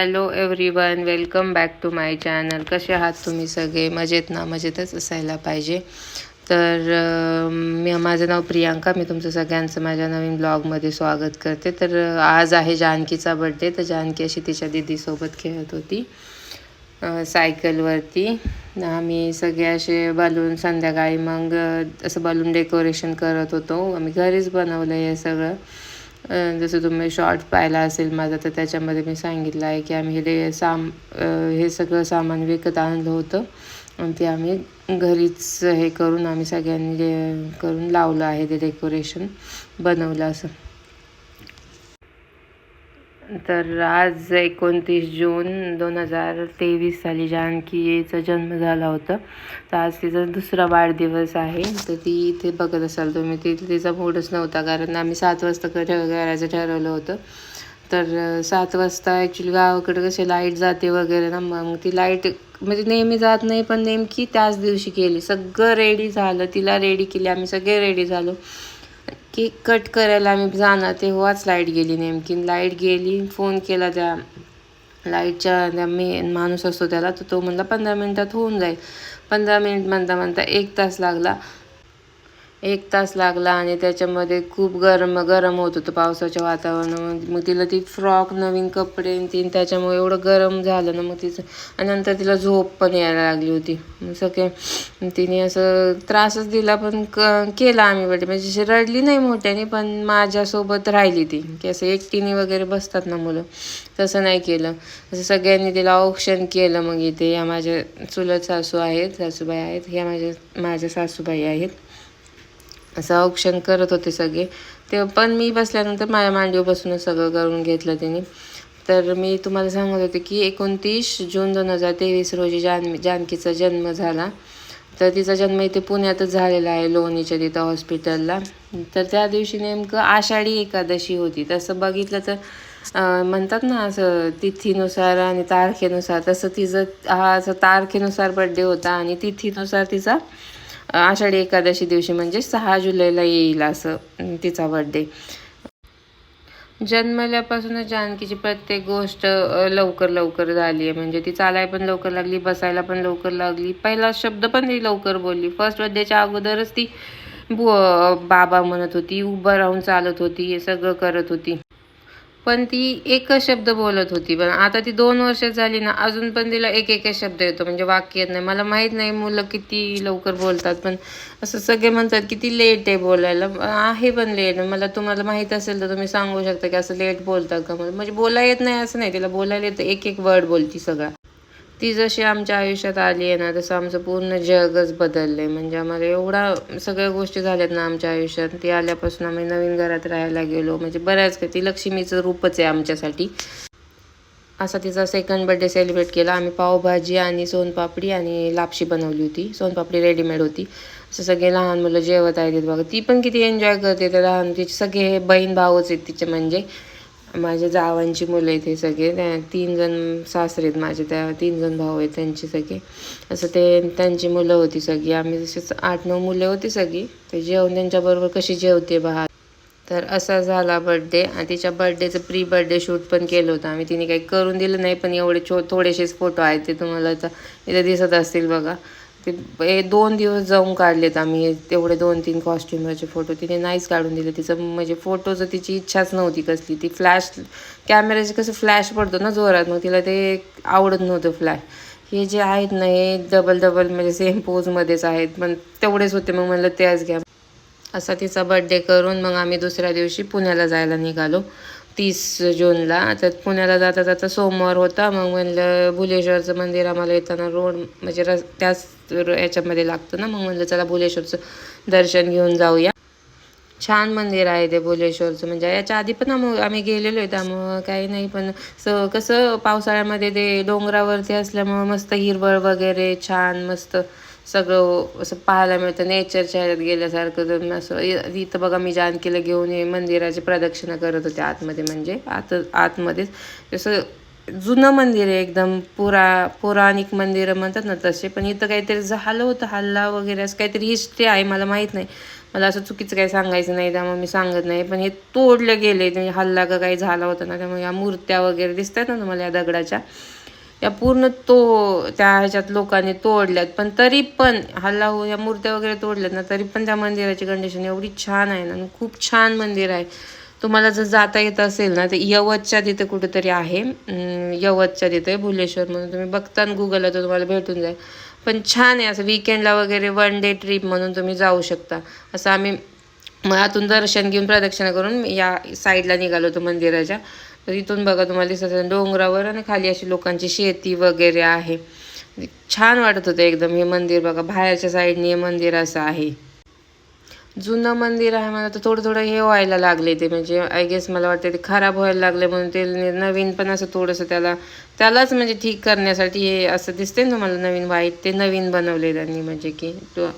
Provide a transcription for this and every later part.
Hello everyone welcome back to my channel कसे आहात तुम्ही सगळे? मजेत ना? मजेतच असायला पाहिजे. तर मी माझं नाव प्रियांका. मी तुमचं सगळ्यांचं माझ्या नवीन ब्लॉगमध्ये स्वागत करते. तर आज आहे जानकीचा बड्डे तर जानकी अशी तिच्या दीदीसोबत खेळत होती सायकलवरती. आम्ही सगळे असे बलून संध्याकाळी मग असं बलून डेकोरेशन करत होतो. आम्ही घरीच बनवलं हे सगळं. जसं तुम्ही शॉर्ट पाहिला असेल माझा तर त्याच्यामध्ये मी सांगितलं आहे की आम्ही हे साम हे सगळं सामान विकत आणलं होतं. आणि ते आम्ही घरीच हे करून आम्ही सगळ्यांनी करून लावलं आहे ते डेकोरेशन बनवलं असं. तर आज एकोणतीस जून दोन हजार तेवीस साली जानकीचा जन्म झाला होता. तर आज तिचा दुसरा वाढदिवस आहे. तर ती इथे बघत असाल तुम्ही ती तिचा मूडच नव्हता कारण आम्ही सात वाजता क- ठेव करायचं ठरवलं होतं. तर सात वाजता ॲक्च्युली गावाकडे कसे लाइट जाते वगैरे ना मग ती लाइट म्हणजे नेहमी जात नाही पण नेमकी त्याच दिवशी केली. सगळं रेडी झालं. तिला रेडी केली. आम्ही सगळे रेडी झालो. केक कट करायला आम्ही जाणार तेव्हाच लाइट गेली नेमकी. लाइट गेली फोन केला त्या लाईटच्या त्या मे माणूस असतो त्याला तर तो म्हणला पंधरा मिनटात होऊन जाईल. पंधरा मिनिट म्हणता म्हणता एक तास लागला. एक तास लागला आणि त्याच्यामध्ये खूप गरम गरम होत होतं पावसाच्या वातावरणामध्ये. मग तिला ती फ्रॉक नवीन कपडे तीन त्याच्यामुळे एवढं गरम झालं ना मग तिचं. आणि नंतर तिला झोप पण यायला लागली होती. मग सगळे तिने असं त्रासच दिला पण क केला आम्ही बड्डे म्हणजे अशी रडली नाही मोठ्याने पण माझ्यासोबत राहिली ती. की असं एकटीने वगैरे बसतात ना मुलं. तसं नाही केलं. असं सगळ्यांनी तिला औक्षण केलं मग इथे. या माझ्या चुलत सासू आहेत सासूबाई आहेत. ह्या माझ्या माझ्या सासूबाई आहेत. असं औक्षण करत होते सगळे. ते पण मी बसल्यानंतर माझ्या मांडीवर बसूनच सगळं करून घेतलं त्यांनी तर मी तुम्हाला सांगत होते की एकोणतीस जून दोन हजार तेवीस रोजी जान जानकीचा जन्म झाला. तर तिचा जन्म इथे पुण्यातच झालेला आहे लोणीच्या तिथं हॉस्पिटलला. तर त्या दिवशी नेमकं आषाढी एकादशी होती. तसं बघितलं तर म्हणतात ना असं तिथीनुसार आणि तारखेनुसार तसं तिचं हा असं तारखेनुसार बड्डे होता आणि तिथीनुसार तिचा आषाढी एकादशी दिवशी म्हणजे सहा जुलैला येईल असं तिचा बड्डे जन्मल्यापासूनच जानकीची प्रत्येक गोष्ट लवकर लवकर झाली आहे. म्हणजे ती चालायला पण लवकर लागली बसायला पण लवकर लागली. पहिला शब्द पण ती लवकर बोलली. फर्स्ट बर्थडेच्या अगोदरच ती बु बाबा म्हणत होती उभं राहून चालत होती हे सगळं करत होती. पण ती एकच शब्द बोलत होती. पण आता ती दोन वर्ष झाली ना अजून पण तिला एक एकच शब्द येतो. म्हणजे वाक्य येत नाही. मला माहीत नाही मुलं किती लवकर बोलतात पण असं सगळे म्हणतात किती लेट आहे बोलायला. आहे पण लेट मला तुम्हाला माहीत असेल तर तुम्ही सांगू शकता की असं लेट बोलतात का म्हणून. म्हणजे बोलायला येत नाही असं नाही. तिला बोलायला येतं. एक एक वर्ड बोलती सगळा. ती जशी आमच्या आयुष्यात आली आहे ना तसं आमचं पूर्ण जगच बदललं आहे म्हणजे आम्हाला एवढा सगळ्या गोष्टी झाल्यात ना आमच्या आयुष्यात. ती आल्यापासून आम्ही नवीन घरात राहायला गेलो. म्हणजे बऱ्याच काही ती लक्ष्मीचं रूपच आहे आमच्यासाठी. असा तिचा सेकंड बर्थडे सेलिब्रेट केला. आम्ही पावभाजी आणि सोनपापडी आणि लापशी बनवली होती. सोनपापडी रेडीमेड होती. असं सगळे लहान मुलं जेवत आहेत बघा. ती पण किती एन्जॉय करते. ते लहान तिचे सगळे बहीण भाऊच आहेत तिचे म्हणजे. माझ्या जावांची मुलं आहेत हे सगळे. त्या तीन जण सासरे आहेत माझे. त्या तीन जण भाऊ आहेत त्यांचे सगळे. असं ते त्यांची मुलं होती सगळी. आम्ही जसे आठ नऊ मुलं होती सगळी. ते जेवण त्यांच्याबरोबर कशी जेवते बाहेर. तर असा झाला बड्डे आणि तिच्या बड्डेचं प्री बड्डे शूट पण केलं होतं. आम्ही तिने काही करून दिलं नाही पण एवढे छो थोडेसेच फोटो आहेत ते तुम्हाला तर इथे दिसत असतील बघा. ते हे दोन दिवस जाऊन काढलेत आम्ही. तेवढे दोन तीन कॉस्ट्युमरचे फोटो तिने नाहीच काढून दिले. तिचं म्हणजे फोटोचं तिची इच्छाच नव्हती कसली. ती फ्लॅश कॅमेऱ्याचे कसं फ्लॅश पडतो ना जोरात मग तिला ते आवडत नव्हतं फ्लॅश हे जे आहेत ना हे डबल डबल म्हणजे सेम पोजमध्येच आहेत. पण तेवढेच होते. मग म्हणलं त्याच घ्या. असा तिचा बड्डे करून मग आम्ही दुसऱ्या दिवशी पुण्याला जायला निघालो. तीस जूनला. तर पुण्याला जाता जाता सोमवार होता मग म्हणलं भुलेश्वरचं मंदिर आम्हाला येताना रोड म्हणजे रस त्याच याच्यामध्ये लागतं ना मग म्हणलं चला भुलेश्वरचं दर्शन घेऊन जाऊया. छान मंदिर आहे ते भुलेश्वरचं म्हणजे याच्या आधी पण आम आम्ही गेलेलो आहे त्यामुळं काही नाही पण स कसं पावसाळ्यामध्ये ते डोंगरावरती असल्यामुळं मस्त हिरवळ वगैरे छान मस्त सगळं असं पाहायला मिळतं. नेचरच्या ह्याच्यात गेल्यासारखं असं इथं बघा मी जानकीला घेऊन हे मंदिराची प्रदक्षिणा करत होते आतमध्ये म्हणजे. आत आतमध्येच. जसं जुनं मंदिर आहे एकदम पुरा पौराणिक मंदिरं म्हणतात ना तसे. पण इथं काहीतरी झालं होतं हल्ला वगैरे असं काहीतरी हिस्ट्री आहे मला माहीत नाही. मला असं चुकीचं काही सांगायचं नाही त्यामुळे मी सांगत नाही. पण हे तोडलं गेले म्हणजे हल्ला का काही झाला होता ना त्यामुळे या मूर्त्या वगैरे दिसतात ना तुम्हाला या दगडाच्या. या पूर्ण तो त्या ह्याच्यात लोकांनी तोडल्यात. पण तरी पण हल्ला हो या मूर्त्या वगैरे तोडल्यात ना तरी पण त्या मंदिराची कंडिशन एवढी छान आहे ना आणि खूप छान मंदिर आहे. तुम्हाला जर जाता येत असेल ना तर यवतच्या तिथे कुठेतरी आहे. यवतच्या तिथे भुलेश्वर म्हणून. तुम्ही बघता गुगलला तर तुम्हाला भेटून जाईल. पण छान आहे असं विकेंडला वगैरे वन डे ट्रिप म्हणून तुम्ही जाऊ शकता. असं आम्ही मग आतून दर्शन घेऊन प्रदक्षिणा करून या साईडला निघालो होतो मंदिराच्या. तर इथून बघा तुम्हाला दिसत डोंगरावर आणि खाली अशी लोकांची शेती वगैरे आहे. छान वाटत होतं एकदम हे मंदिर बघा बाहेरच्या साईडने हे मंदिर असं आहे. जुनं मंदिर आहे मला तर थोडं थोडं हे व्हायला लागले ते म्हणजे आय गेस मला वाटतं ते खराब व्हायला लागले म्हणून ते नवीन पण असं थोडंसं त्याला त्यालाच म्हणजे ठीक करण्यासाठी हे असं दिसते ना मला नवीन वाईट ते नवीन बनवले त्यांनी म्हणजे की तो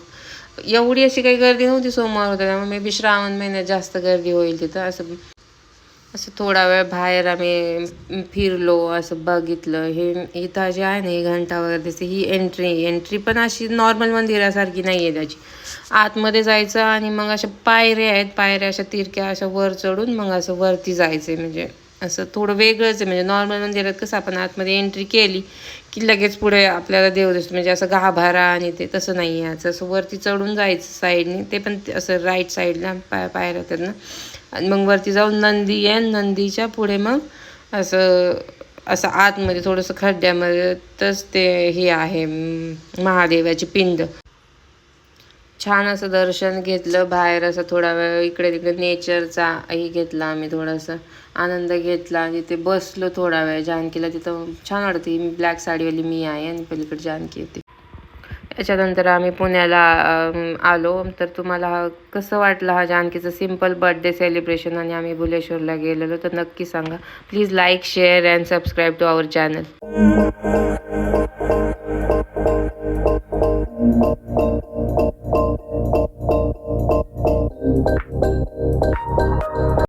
एवढी अशी काही गर्दी नव्हती सोमवार होता त्यामुळे मे बी श्रावण महिन्यात जास्त गर्दी होईल तिथं असं असं थोडा वेळ बाहेर आम्ही फिरलो असं बघितलं. हे इथं जे आहे ना ही घंटा वगैरे दिसते. ही एंट्री एंट्री पण अशी नॉर्मल मंदिरासारखी नाही आहे त्याची. आतमध्ये जायचं आणि मग अशा पायऱ्या आहेत पायऱ्या अशा तिरक्या अशा वर चढून मग असं वरती जायचं म्हणजे असं थोडं वेगळंच आहे. म्हणजे नॉर्मल मंदिरात कसं आपण आतमध्ये एंट्री केली की लगेच पुढे आपल्याला देव दिसतो. म्हणजे असं गाभारा आणि ते तसं नाही आहे असं असं वरती चढून जायचं साईडने ते पण असं राईट साईडला पाय पायऱ्या त्यांना आणि मग वरती जाऊन नंदी आहे नंदीच्या पुढे मग असं असं आतमध्ये थोडंसं खड्ड्यामध्ये तच ते हे आहे महादेवाची पिंड. छान असं दर्शन घेतलं बाहेर असं थोडा वेळ इकडे तिकडे नेचरचा हे घेतला आम्ही थोडासा आनंद घेतला. आणि तिथे बसलो थोडा वेळ जानकीला तिथं छान वाटते ब्लॅक साडीवाली मी आहे आणि पलीकडे जानकी होती याच्यानंतर आम्ही पुण्याला आलो. तर तुम्हाला हा कसं वाटलं हा जानकीचं सिंपल बर्थडे सेलिब्रेशन आणि आम्ही भुलेश्वरला गेलेलो? तर नक्की सांगा. Please like share and subscribe to our channel